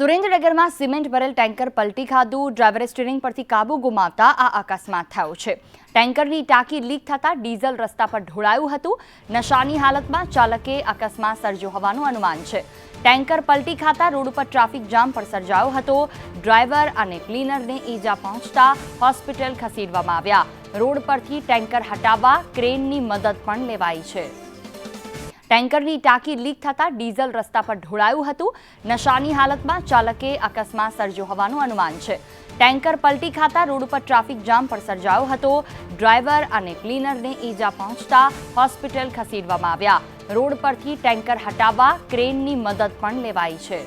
સુરેન્દ્રનગરમાં સિમેન્ટ ભરેલ ટેન્કર પલટી ખાધું. ડ્રાઈવરે સ્ટીરિંગ પરથી કાબુ ગુમાવતા આ અકસ્માત થયો છે. ટેન્કરની ટાંકી લીક થતાં ડીઝલ રસ્તા પર ઢોળાયું હતું. નશાની હાલતમાં ચાલકે અકસ્માત સર્જ્યો હોવાનું અનુમાન છે. ટેન્કર પલટી ખાતા રોડ ઉપર ટ્રાફિક જામ પણ સર્જાયો હતો. ડ્રાઈવર અને ક્લીનરને ઈજા પહોંચતા હોસ્પિટલ ખસેડવામાં આવ્યા. રોડ પરથી ટેન્કર હટાવવા ક્રેનની મદદ પણ લેવાઈ છે. ટેન્કરની ટાંકી લીક થતાં ડીઝલ રસ્તા પર ઢોળાયું હતું. નશાની હાલતમાં ચાલકે અકસ્માત સર્જ્યો હોવાનું અનુમાન છે. ટેન્કર પલટી ખાતા રોડ ઉપર ટ્રાફિક જામ પણ સર્જાયો હતો. ડ્રાઈવર અને ક્લીનરને ઈજા પહોંચતા હોસ્પિટલ ખસેડવામાં આવ્યા. રોડ પરથી ટેન્કર હટાવવા ક્રેનની મદદ પણ લેવાઈ છે.